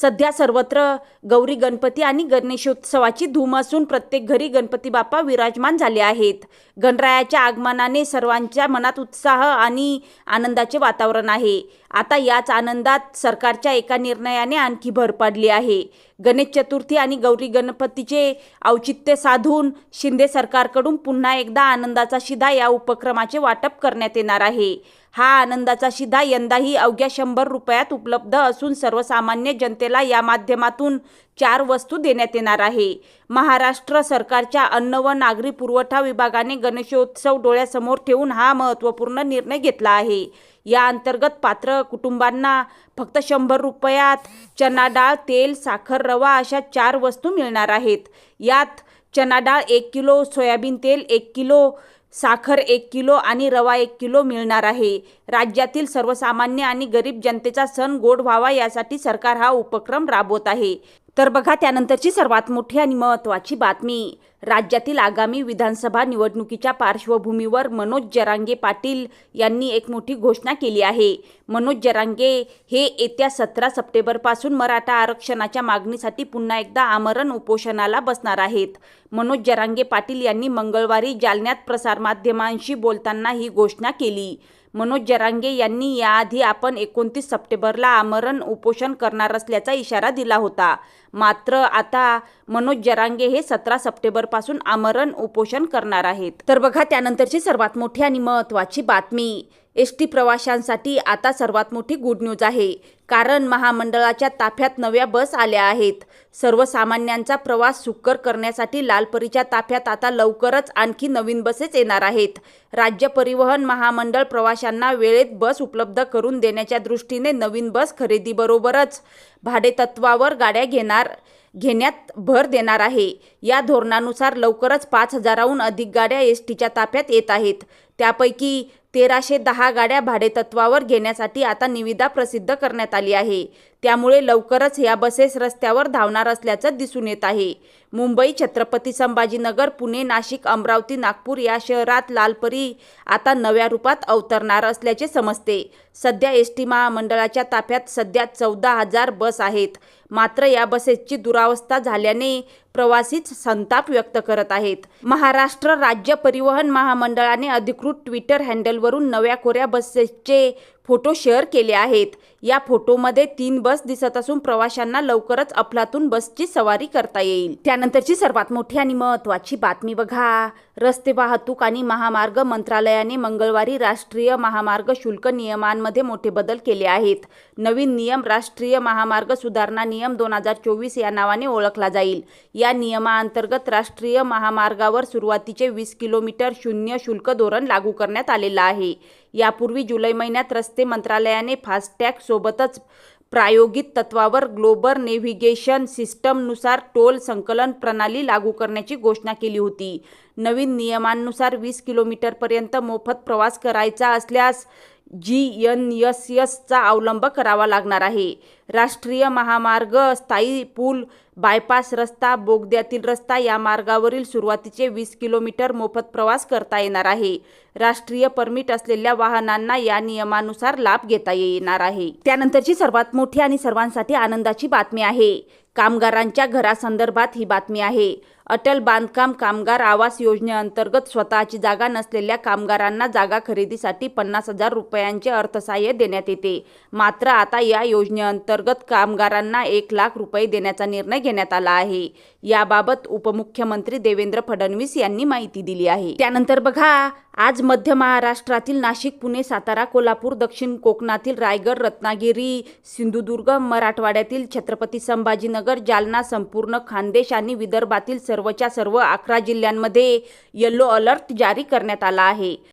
सध्या सर्वत्र गौरी गणपती आणि गणेशोत्सवाची धूम असून प्रत्येक घरी गणपती बाप्पा विराजमान झाले आहेत. गणरायाच्या आगमनाने सर्वांच्या मनात उत्साह आणि आनंदाचे वातावरण आहे. आता याच आनंदात सरकारच्या एका निर्णयाने आणखी भर पडली आहे. गणेश चतुर्थी आणि गौरी गणपतीचे औचित्य साधून शिंदे सरकारकडून पुन्हा एकदा आनंदाचा शिधा या उपक्रमाचे वाटप करण्यात येणार आहे. हा आनंदाचा शिधा यंदाही अवघ्या शंभर रुपयात उपलब्ध असून सर्वसामान्य जनतेला या माध्यमातून चार वस्तू देण्यात येणार आहे. महाराष्ट्र सरकारच्या अन्न व नागरी पुरवठा विभागाने गणेशोत्सव डोळ्यासमोर ठेवून हा महत्त्वपूर्ण निर्णय घेतला आहे. या अंतर्गत पात्र कुटुंबांना फक्त शंभर रुपयात चना डाळ तेल साखर रवा अशा चार वस्तू मिळणार आहेत. यात चना डाळ एक किलो सोयाबीन तेल एक किलो साखर एक किलो आणि रवा एक किलो मिळणार आहे. राज्यातील सर्वसामान्य आणि गरीब जनतेचा सण गोड व्हावा यासाठी सरकार हा उपक्रम राबवत आहे. तर बघा त्यानंतरची सर्वात मोठी आणि महत्त्वाची बातमी. राज्यातील आगामी विधानसभा निवडणुकीच्या पार्श्वभूमीवर मनोज जरांगे पाटील यांनी एक मोठी घोषणा केली आहे. मनोज जरांगे हे येत्या सतरा सप्टेंबरपासून मराठा आरक्षणाच्या मागणीसाठी पुन्हा एकदा आमरण उपोषणाला बसणार आहेत. मनोज जरांगे पाटील यांनी मंगळवारी जालन्यात प्रसारमाध्यमांशी बोलताना ही घोषणा केली. मनोज जरांगे यांनी याआधी आपण एकोणतीस सप्टेंबरला आमरण उपोषण करणार असल्याचा इशारा दिला होता. मात्र आता मनोज जरांगे हे सतरा सप्टेंबरपासून आमरण उपोषण करणार आहेत. तर बघा त्यानंतरची सर्वात मोठी आणि महत्त्वाची बातमी. एस टी प्रवाशांसाठी आता सर्वात मोठी गुड न्यूज आहे. कारण महामंडळाच्या ताफ्यात नव्या बस आल्या आहेत. सर्वसामान्यांचा प्रवास सुकर करण्यासाठी लालपरीच्या ताफ्यात आता लवकरच आणखी नवीन बसेस येणार आहेत. राज्य परिवहन महामंडळ प्रवाशांना वेळेत बस उपलब्ध करून देण्याच्या दृष्टीने नवीन बस खरेदीबरोबरच भाडेतत्वावर गाड्या घेणार घेण्यात भर देणार आहे. या धोरणानुसार लवकरच पाच हजाराहून अधिक गाड्या एस टीच्या ताफ्यात येत आहेत. त्यापैकी तेराशे दहा गाड्या भाडेतत्वावर घेण्यासाठी आता निविदा प्रसिद्ध करण्यात आली आहे. त्यामुळे लवकरच या बसेस रस्त्यावर धावणार असल्याचं दिसून येत आहे. मुंबई छत्रपती संभाजीनगर पुणे नाशिक अमरावती नागपूर या शहरात लालपरी आता नव्या रूपात अवतरणार असल्याचे समजते. सध्या एस टी महामंडळाच्या ताफ्यात सध्या चौदा हजार बस आहेत. मात्र या बसेसची दुरावस्था झाल्याने प्रवासीच संताप व्यक्त करत आहेत. महाराष्ट्र राज्य परिवहन महामंडळाने अधिकृत ट्विटर हँडलवरून नव्या कोऱ्या बसेसचे फोटो शेअर केले आहेत. या फोटोमध्ये तीन बस दिसत असून प्रवाशांना लवकरच अफलातून बसची सवारी करता येईल. त्यानंतरची सर्वात मोठी आणि महत्त्वाची बातमी बघा. रस्ते वाहतूक आणि महामार्ग मंत्रालयाने मंगळवारी राष्ट्रीय महामार्ग शुल्क नियमांमध्ये मोठे बदल केले आहेत. नवीन नियम राष्ट्रीय महामार्ग सुधारणा नियम दोन हजार चोवीस या नावाने ओळखला जाईल. या नियमाअंतर्गत राष्ट्रीय महामार्गावर सुरुवातीचे वीस किलोमीटर शून्य शुल्क धोरण लागू करण्यात आलेलं आहे. यापूर्वी जुलै महिन्यात रस्ते मंत्रालयाने फास्टॅग सोबतच प्रायोगिक तत्वावर ग्लोबल नेव्हिगेशन सिस्टमनुसार टोल संकलन प्रणाली लागू करण्याची घोषणा केली होती. नवीन नियमांनुसार वीस किलोमीटरपर्यंत मोफत प्रवास करायचा असल्यास जी एन एस एसचा अवलंब करावा लागणार आहे. राष्ट्रीय महामार्ग स्थायी पूल बायपास रस्ता बोगद्यातील रस्ता या मार्गावरील सुरुवातीचे वीस किलोमीटर मोफत प्रवास करता येणार आहे. राष्ट्रीय परमिट असलेल्या वाहनांना या नियमानुसार लाभ घेता येणार आहे. त्यानंतरची सर्वात मोठी आणि सर्वांसाठी आनंदाची बातमी आहे. कामगारांच्या घरासंदर्भात ही बातमी आहे. अटल बांधकाम कामगार आवास योजनेअंतर्गत स्वतःची जागा नसलेल्या कामगारांना जागा खरेदीसाठी पन्नास हजार रुपयांचे अर्थसहाय्य देण्यात येते. मात्र आता या योजनेअंतर्गत कामगारांना एक लाख रुपये देण्याचा निर्णय घेण्यात आला आहे. याबाबत उपमुख्यमंत्री देवेंद्र फडणवीस यांनी माहिती दिली आहे. त्यानंतर बघा आज मध्य महाराष्ट्रातील नाशिक पुणे सातारा कोल्हापूर दक्षिण कोकणातील रायगड रत्नागिरी सिंधुदुर्ग मराठवाड्यातील छत्रपती संभाजीनगर जालना संपूर्ण खानदेश आणि विदर्भातील सर्व सर्वच्या सर्व अकरा जिल्ह्यांमध्ये येलो अलर्ट जारी करण्यात आला आहे.